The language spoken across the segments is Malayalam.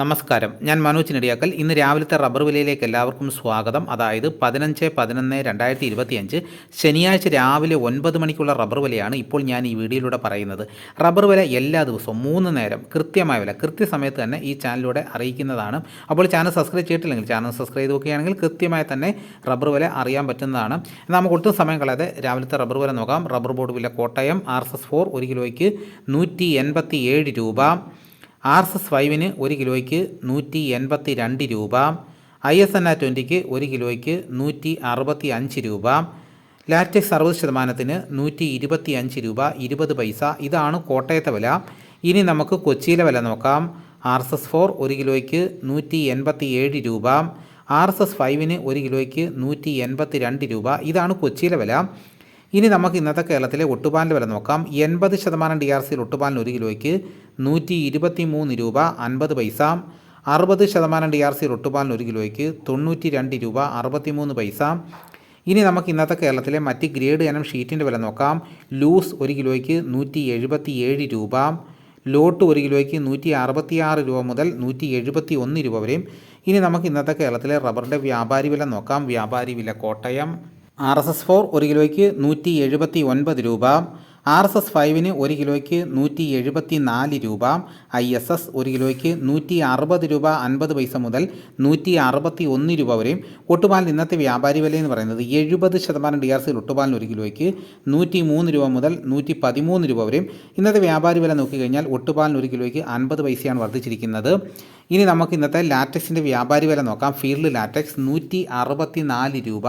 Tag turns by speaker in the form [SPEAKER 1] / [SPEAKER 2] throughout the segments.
[SPEAKER 1] നമസ്കാരം. ഞാൻ മനോജ് നെടിയാക്കൽ. ഇന്ന് രാവിലത്തെ റബ്ബർ വിലയിലേക്ക് എല്ലാവർക്കും സ്വാഗതം. അതായത് പതിനഞ്ച് പതിനൊന്ന് രണ്ടായിരത്തി ഇരുപത്തിയഞ്ച് ശനിയാഴ്ച രാവിലെ ഒൻപത് മണിക്കുള്ള റബ്ബർ വിലയാണ് ഇപ്പോൾ ഞാൻ ഈ വീഡിയോയിലൂടെ പറയുന്നത്. റബ്ബർ വില എല്ലാ ദിവസവും മൂന്ന് നേരം കൃത്യമായ വില കൃത്യസമയത്ത് തന്നെ ഈ ചാനലിലൂടെ അറിയിക്കുന്നതാണ്. അപ്പോൾ ചാനൽ സബ്സ്ക്രൈബ് ചെയ്തിട്ടില്ലെങ്കിൽ ചാനൽ സബ്സ്ക്രൈബ് ചെയ്ത് നോക്കുകയാണെങ്കിൽ കൃത്യമായി തന്നെ റബ്ബർ വില അറിയാൻ പറ്റുന്നതാണ്. നമുക്ക് ഒട്ടും സമയം കളയാതെ രാവിലത്തെ റബ്ബർ വില നോക്കാം. റബ്ബർ ബോർഡ് വില Kottayam R S S four ഒരു കിലോയ്ക്ക് നൂറ്റി രൂപ. ആർ എസ് എസ് ഫൈവിന് ഒരു കിലോയ്ക്ക് നൂറ്റി എൺപത്തി രണ്ട് രൂപ ഐ എസ് എൻ ആ ട്വന്റിക്ക് ഒരു കിലോയ്ക്ക് നൂറ്റി അറുപത്തി അഞ്ച് രൂപ ലാറ്റക്സ് അറുപത് ശതമാനത്തിന് നൂറ്റി ഇരുപത്തി അഞ്ച് രൂപ ഇരുപത് പൈസ. ഇതാണ് കോട്ടയത്തെ വില. ഇനി നമുക്ക് കൊച്ചിയിലെ വില നോക്കാം. ആർ എസ് എസ് ഫോർ ഒരു കിലോയ്ക്ക് നൂറ്റി എൺപത്തി ഏഴ് രൂപ ആർ എസ് എസ് ഫൈവിന് ഒരു കിലോയ്ക്ക് നൂറ്റി എൺപത്തി രണ്ട് രൂപ. ഇതാണ് കൊച്ചിയിലെ വില. ഇനി നമുക്ക് ഇന്നത്തെ കേരളത്തിലെ ഒട്ടുപാലിന്റെ വില നോക്കാം. എൺപത് ശതമാനം ഡി ആർ സിയിൽ ഒട്ടുപാലിന് ഒരു കിലോയ്ക്ക് നൂറ്റി ഇരുപത്തി മൂന്ന് രൂപ അൻപത് പൈസ. അറുപത് ശതമാനം ഡി ആർ സിയിൽ ഒട്ടുപാലിന് ഒരു കിലോയ്ക്ക് തൊണ്ണൂറ്റി രണ്ട് രൂപ അറുപത്തി മൂന്ന് പൈസ. ഇനി നമുക്ക് ഇന്നത്തെ കേരളത്തിലെ മറ്റ് ഗ്രേഡ് ഇനം ഷീറ്റിന്റെ വില നോക്കാം. ലൂസ് ഒരു കിലോയ്ക്ക് നൂറ്റി എഴുപത്തി ഏഴ് രൂപ. ലോട്ട് ഒരു കിലോയ്ക്ക് നൂറ്റി അറുപത്തി ആറ് രൂപ മുതൽ നൂറ്റി എഴുപത്തി ഒന്ന് രൂപ വരെയും. ഇനി നമുക്ക് ഇന്നത്തെ കേരളത്തിലെ റബ്ബറിന്റെ വ്യാപാരി വില നോക്കാം. വ്യാപാരി വില Kottayam. R S S four ഒരു കിലോയ്ക്ക് നൂറ്റി എഴുപത്തി ഒൻപത് രൂപ. ആർ എസ് എസ് ഫൈവിന് ഒരു കിലോയ്ക്ക് നൂറ്റി എഴുപത്തി നാല് രൂപ ഐ എസ് എസ് ഒരു കിലോയ്ക്ക് നൂറ്റി അറുപത് രൂപ അൻപത് പൈസ മുതൽ നൂറ്റി അറുപത്തി ഒന്ന് രൂപ വരെയും ഒട്ടുപാലിന് ഇന്നത്തെ വ്യാപാരി വില എന്ന് പറയുന്നത് എഴുപത് ശതമാനം ഡി ആർ സിയിൽ ഒട്ടുപാലിന് ഒരു കിലോയ്ക്ക് നൂറ്റി മൂന്ന് രൂപ മുതൽ നൂറ്റി പതിമൂന്ന് രൂപ വരെയും ഇന്നത്തെ വ്യാപാരി വില നോക്കിക്കഴിഞ്ഞാൽ ഒട്ടുപാലിന് ഒരു കിലോയ്ക്ക് അൻപത് പൈസയാണ് വർദ്ധിച്ചിരിക്കുന്നത്. ഇനി നമുക്ക് ഇന്നത്തെ ലാറ്റക്സിന്റെ വ്യാപാരി വില നോക്കാം. ഫീൽഡ് ലാറ്റക്സ് നൂറ്റി അറുപത്തി നാല് രൂപ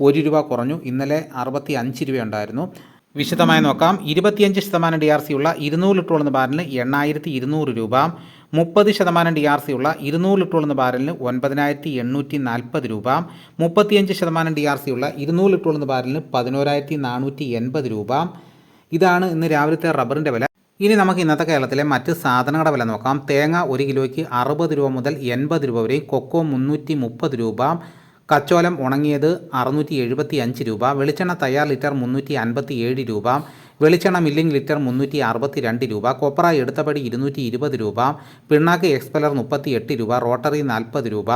[SPEAKER 1] ഒരു രൂപ കുറഞ്ഞു. ഇന്നലെ അറുപത്തി അഞ്ച് രൂപയുണ്ടായിരുന്നു വിശദമായി നോക്കാം. ഇരുപത്തിയഞ്ച് ശതമാനം ഡി ആർ സി ഉള്ള ഇരുന്നൂറ് ലിറ്റർ എന്ന ബാരലിന് എണ്ണായിരത്തി ഇരുന്നൂറ് രൂപ. മുപ്പത് ശതമാനം ഡി ആർ സി ഉള്ള ഇരുന്നൂറ് ലിറ്റർ എന്ന ബാരലിന് ഒൻപതിനായിരത്തി എണ്ണൂറ്റി നാൽപ്പത് രൂപ. മുപ്പത്തിയഞ്ച് ശതമാനം ഡി ആർ സി ഉള്ള ഇരുന്നൂറ് ലിറ്റർ എന്ന ബാരലിന് പതിനോരായിരത്തി നാനൂറ്റി എൺപത് രൂപ. ഇതാണ് ഇന്ന് രാവിലത്തെ റബ്ബറിന്റെ വില. ഇനി നമുക്ക് ഇന്നത്തെ കേരളത്തിലെ മറ്റ് സാധനങ്ങളുടെ വില നോക്കാം. തേങ്ങ ഒരു കിലോയ്ക്ക് അറുപത് രൂപ മുതൽ എൺപത് രൂപ വരെയും കൊക്കോ മുന്നൂറ്റി മുപ്പത് രൂപ. കച്ചോലം ഉണങ്ങിയത് അറുന്നൂറ്റി എഴുപത്തി അഞ്ച് രൂപ വെളിച്ചെണ്ണ തയ്യാർ ലിറ്റർ മുന്നൂറ്റി അൻപത്തി ഏഴ് രൂപ വെളിച്ചെണ്ണ മില്ലിംഗ് ലിറ്റർ മുന്നൂറ്റി അറുപത്തി രണ്ട് രൂപ കൊപ്ര എടുത്തപടി ഇരുന്നൂറ്റി ഇരുപത് രൂപ പിണ്ണാക്ക് എക്സ്പെലർ മുപ്പത്തി എട്ട് രൂപ റോട്ടറി നാൽപ്പത് രൂപ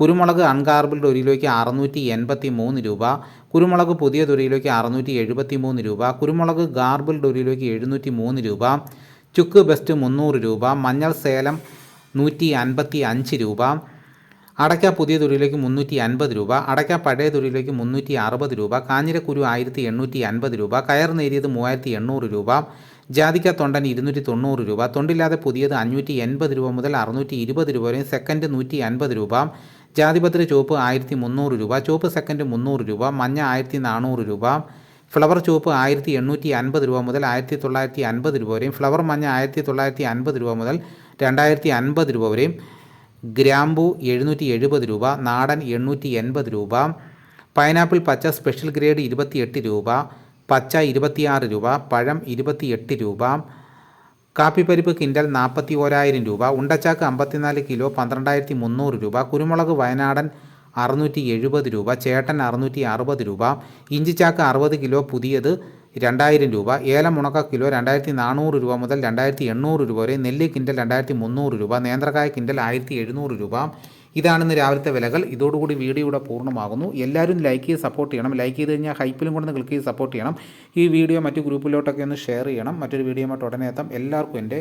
[SPEAKER 1] കുരുമുളക് അൺഗാർബിൾഡ് ഒരു അറുന്നൂറ്റി എൺപത്തി മൂന്ന് രൂപ കുരുമുളക് പുതിയ ഒരു കിലോയ്ക്ക് അറുന്നൂറ്റി എഴുപത്തി മൂന്ന് രൂപ കുരുമുളക് ഗാർബിൾഡ് ഒരു എഴുന്നൂറ്റി മൂന്ന് രൂപ ചുക്ക് ബെസ്റ്റ് മുന്നൂറ് രൂപ മഞ്ഞൾ സേലം നൂറ്റി അൻപത്തി അഞ്ച് രൂപ അടയ്ക്ക പുതിയ തുരിയിലേക്ക് മുന്നൂറ്റി അൻപത് രൂപ അടയ്ക്ക പഴയ തുരിയിലേക്ക് മുന്നൂറ്റി അറുപത് രൂപ കാഞ്ഞിരക്കുരു ആയിരത്തി എണ്ണൂറ്റി അൻപത് രൂപ കയർ നേരിയത് മൂവായിരത്തി എണ്ണൂറ് രൂപ ജാതിക്ക തൊണ്ടൻ ഇരുന്നൂറ്റി തൊണ്ണൂറ് രൂപ തൊണ്ടില്ലാതെ പുതിയത് അഞ്ഞൂറ്റി എൺപത് രൂപ മുതൽ അറുന്നൂറ്റി ഇരുപത് രൂപ വരെയും സെക്കൻഡ് നൂറ്റി അൻപത് രൂപ ജാതിപത്ര ചുവപ്പ് ആയിരത്തി മുന്നൂറ് രൂപ ചുവപ്പ് സെക്കൻഡ് മുന്നൂറ് രൂപ മഞ്ഞ ആയിരത്തി നാനൂറ് രൂപ ഫ്ലവർ ചുവപ്പ് ആയിരത്തി എണ്ണൂറ്റി അൻപത് രൂപ മുതൽ ആയിരത്തി തൊള്ളായിരത്തി അൻപത് രൂപ വരെയും ഫ്ലവർ മഞ്ഞ ആയിരത്തി തൊള്ളായിരത്തി അൻപത് രൂപ മുതൽ രണ്ടായിരത്തി അൻപത് രൂപ വരെയും ഗ്രാമ്പു എഴുന്നൂറ്റി എഴുപത് രൂപ നാടൻ എണ്ണൂറ്റി എൺപത് രൂപ പൈനാപ്പിൾ പച്ച സ്പെഷ്യൽ ഗ്രേഡ് ഇരുപത്തിയെട്ട് രൂപ പച്ച ഇരുപത്തിയാറ് രൂപ പഴം ഇരുപത്തിയെട്ട് രൂപ കാപ്പിപ്പരിപ്പ് കിൻഡൽ നാൽപ്പത്തി ഓരായിരം രൂപ ഉണ്ടച്ചാക്ക് അമ്പത്തിനാല് കിലോ പന്ത്രണ്ടായിരത്തി മുന്നൂറ് രൂപ കുരുമുളക് വയനാടൻ അറുന്നൂറ്റി എഴുപത് രൂപ ചേട്ടൻ അറുന്നൂറ്റി അറുപത് രൂപ ഇഞ്ചിച്ചാക്ക് അറുപത് കിലോ പുതിയത് രണ്ടായിരം രൂപ ഏലം ഉണക്ക കിലോ രണ്ടായിരത്തി നാനൂറ് രൂപ മുതൽ രണ്ടായിരത്തി എണ്ണൂറ് രൂപ വരെ നെല്ല് കിൻഡൽ രണ്ടായിരത്തി മുന്നൂറ് രൂപ നേന്ത്രക്കായ കിൻഡൽ ആയിരത്തി എഴുന്നൂറ് രൂപ ഇതാണിന്ന് രാവിലത്തെ വിലകൾ. ഇതോടുകൂടി വീഡിയോ ഇവിടെ പൂർണമാകുന്നു. എല്ലാവരും ലൈക്ക് ചെയ്ത് സപ്പോർട്ട് ചെയ്യണം. ലൈക്ക് ചെയ്ത് കഴിഞ്ഞാൽ ഹൈപ്പിലും കൂടെ ക്ലിക്ക് ചെയ്ത് സപ്പോർട്ട് ചെയ്യണം. ഈ വീഡിയോ മറ്റു ഗ്രൂപ്പിലോട്ടൊക്കെ ഒന്ന് ഷെയർ ചെയ്യണം. മറ്റൊരു വീഡിയോ ആയിട്ട് ഉടനെ എത്താം. എല്ലാവർക്കും എന്റെ